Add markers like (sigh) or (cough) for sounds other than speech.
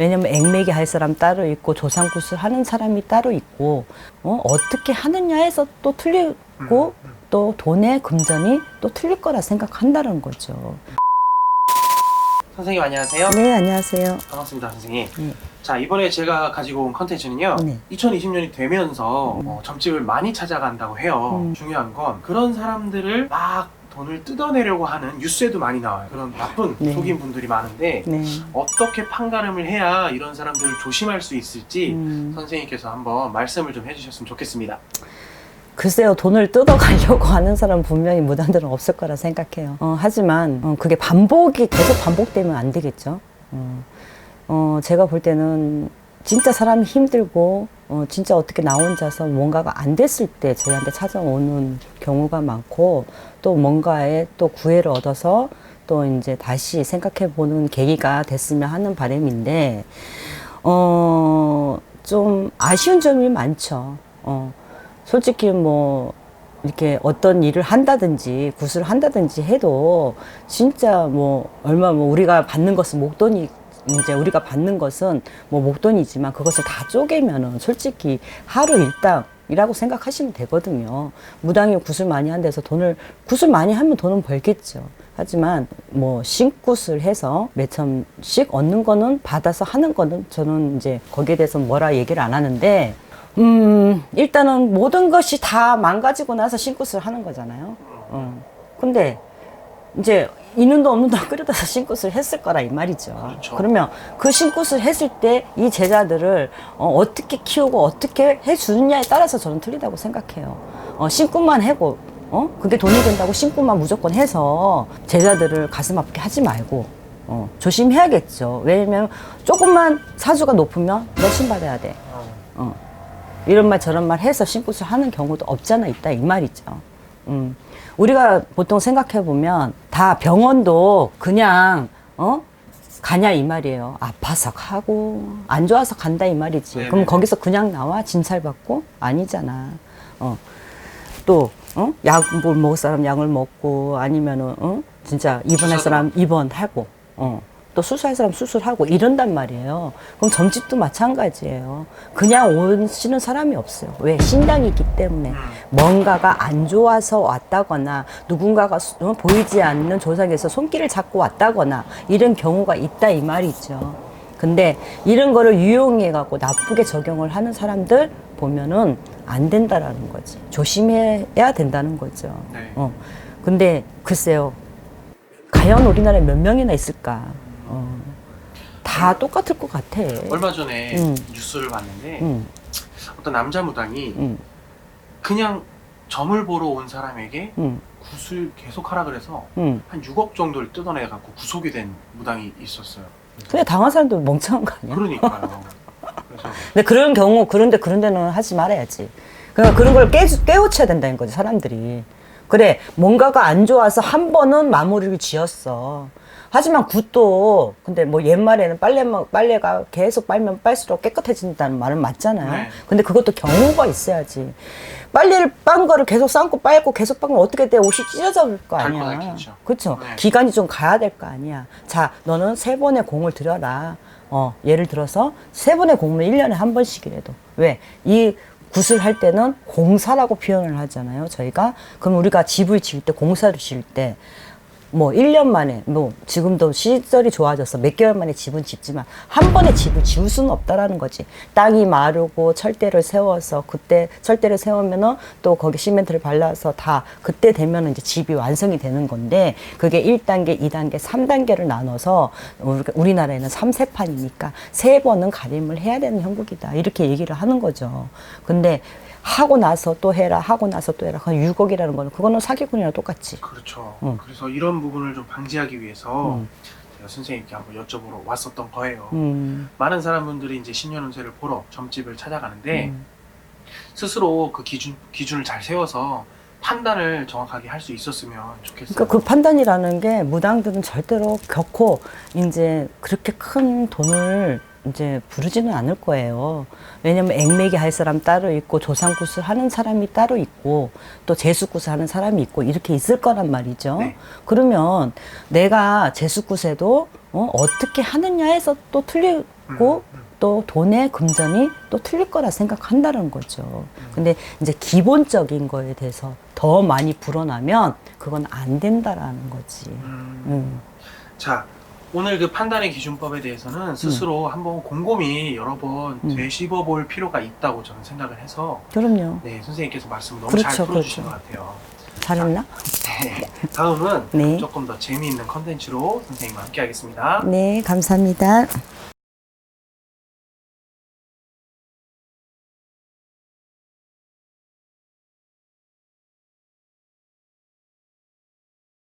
왜냐면 앵매기 할 사람 따로 있고 조상구슬 하는 사람이 따로 있고 어? 어떻게 하느냐에서 또 틀리고 또 돈의 금전이 또 틀릴 거라 생각한다는 거죠. 선생님 안녕하세요. 네, 안녕하세요. 반갑습니다, 선생님. 네. 자 이번에 제가 가지고 온 컨텐츠는요. 네. 2020년이 되면서 어, 점집을 많이 찾아간다고 해요. 음. 중요한 건 그런 사람들을 막 돈을 뜯어내려고 하는 뉴스에도 많이 나와요. 그런 나쁜 네. 속인 분들이 많은데 네. 어떻게 판가름을 해야 이런 사람들을 조심할 수 있을지 음. 선생님께서 한번 말씀을 좀 해주셨으면 좋겠습니다. 글쎄요, 돈을 뜯어가려고 (laughs) 하는 사람 분명히 무당들은 없을 거라 생각해요. 어, 하지만 어, 그게 반복이 계속 반복되면 안 되겠죠. 어, 어, 제가 볼 때는 진짜 사람이 힘들고 어, 진짜 어떻게 나 혼자서 뭔가가 안 됐을 때 저희한테 찾아오는 경우가 많고 또 뭔가에 또 구애를 얻어서 또 이제 다시 생각해 보는 계기가 됐으면 하는 바람인데 어, 좀 아쉬운 점이 많죠. 어, 솔직히 뭐, 이렇게 어떤 일을 한다든지, 구슬을 한다든지 해도, 진짜 뭐, 얼마 뭐, 우리가 받는 것은 목돈이, 이제 우리가 받는 것은 뭐 목돈이지만 그것을 다 쪼개면은 솔직히 하루 일당 이라고 생각하시면 되거든요. 무당이 구슬 많이 한 데서 돈을, 구슬 많이 하면 돈은 벌겠죠. 하지만 뭐 신굿을 해서 몇천씩 얻는 거는 받아서 하는 거는 저는 이제 거기에 대해서 뭐라 얘기를 안 하는데 음 일단은 모든 것이 다 망가지고 나서 신굿을 하는 거잖아요. 어. 근데 이제 있는 돈 없는 돈 끌어다서 신굿을 했을 거라 이 말이죠. 그렇죠. 그러면 그 신굿을 했을 때 이 제자들을 어, 떻게 키우고 어떻게 해주느냐에 따라서 저는 틀리다고 생각해요. 어, 신굿만 해고 어? 그게 돈이 된다고 신굿만 무조건 해서 제자들을 가슴 아프게 하지 말고 어, 조심해야겠죠. 왜냐면 조금만 사주가 높으면 너 신받아야 돼. 어. 이런 말 저런 말 해서 신굿을 하는 경우도 없잖아 있다 이 말이죠. 음. 우리가 보통 생각해 보면 다 병원도 그냥 어 가냐 이 말이에요. 아파서 가고 안 좋아서 간다 이 말이지. 네네. 그럼 거기서 그냥 나와 진찰 받고 아니잖아. 어. 또 어? 약뭘 먹을 사람 약을 먹고 아니면은 어? 진짜 입원할 사람 입원하고 어. 또 수술할 사람 수술하고 이런단 말이에요. 그럼 점집도 마찬가지예요. 그냥 오시는 사람이 없어요. 왜? 신당이기 때문에 뭔가가 안 좋아서 왔다거나 누군가가 수- 어, 보이지 않는 조상에서 손길을 잡고 왔다거나 이런 경우가 있다 이 말이죠. 근데 이런 거를 유용해 갖고 나쁘게 적용을 하는 사람들 보면은 안 된다라는 거지. 조심해야 된다는 거죠. 네. 어. 근데 글쎄요. 과연 우리나라에 몇 명이나 있을까? 어. 다 똑같을 것 같아. 얼마 전에 음. 뉴스를 봤는데 응, 어떤 남자 무당이 응, 그냥 점을 보러 온 사람에게 응, 굿을 계속 하라 그래서 응. 한 6억 정도를 뜯어내 갖고 구속이 된 무당이 있었어요. 근데 당한 사람도 멍청한 거 아니야? 그러니까요. 그래서 (laughs) 근데 그런 경우, 그런데 그런 데는 하지 말아야지. 그러니까 그런 걸 깨, 깨우쳐야 된다는 거지, 사람들이. 그래, 뭔가가 안 좋아서 한 번은 마무리를 지었어. 하지만 굿도, 근데 뭐 옛말에는 빨래, 빨래가 계속 빨면 빨수록 깨끗해진다는 말은 맞잖아요. 네. 근데 그것도 경우가 있어야지. 빨래를 빤 거를 계속 삶고 빨고 계속 빨면 어떻게 돼? 옷이 찢어질 거갈 아니야. 그렇죠. 네. 기간이 좀 가야 될 거 아니야. 자, 너는 세 번의 공을 들여라. 어, 예를 들어서 세 번의 공을 일년에한 번씩이라도. 왜? 이 굿을 할 때는 공사라고 표현을 하잖아요. 저희가. 그럼 우리가 집을 지을 때, 공사를 지을 때, 뭐, 1년 만에, 뭐, 지금도 시설이 좋아져서 몇 개월 만에 집은 짓지만, 한 번에 집을 지을 수는 없다라는 거지. 땅이 마르고, 철대를 세워서, 그때 철대를 세우면은 또 거기 시멘트를 발라서 다, 그때 되면은 이제 집이 완성이 되는 건데, 그게 1단계, 2단계, 3단계를 나눠서, 우리나라에는 3세판이니까, 세 번은 가림을 해야 되는 형국이다. 이렇게 얘기를 하는 거죠. 근데, 하고 나서 또 해라, 하고 나서 또 해라. 그건 6억이라는 거는, 그거는 사기꾼이랑 똑같지. 그렇죠. 음. 그래서 이런 부분을 좀 방지하기 위해서 음. 제가 선생님께 한번 여쭤보러 왔었던 거예요. 음. 많은 사람분들이 이제 신년 운세를 보러 점집을 찾아가는데 음. 스스로 그 기준 기준을 잘 세워서 판단을 정확하게 할 수 있었으면 좋겠어요. 그러니까 그 판단이라는 게 무당들은 절대로 결코 이제 그렇게 큰 돈을 이제 부르지는 않을 거예요. 왜냐면 앵매기 할 사람 따로 있고 조상굿을 하는 사람이 따로 있고 또 재수굿을 하는 사람이 있고 이렇게 있을 거란 말이죠. 네. 그러면 내가 재수굿에도 어, 어떻게 하느냐에서 또 틀리고 음, 음. 또 돈의 금전이 또 틀릴 거라 생각한다는 거죠. 근데 이제 기본적인 거에 대해서 더 많이 불어나면 그건 안 된다라는 거지. 음. 음. 자, 오늘 그 판단의 기준법에 대해서는 스스로 한번 곰곰이 여러 번 음. 되씹어 볼 필요가 있다고 저는 생각을 해서 그럼요. 네, 선생님께서 말씀을 너무 그렇죠, 잘 풀어주신 그렇죠. 것 같아요. 잘했나? 네, 다음은 네. 조금 더 재미있는 컨텐츠로 선생님과 함께 하겠습니다. 네, 감사합니다.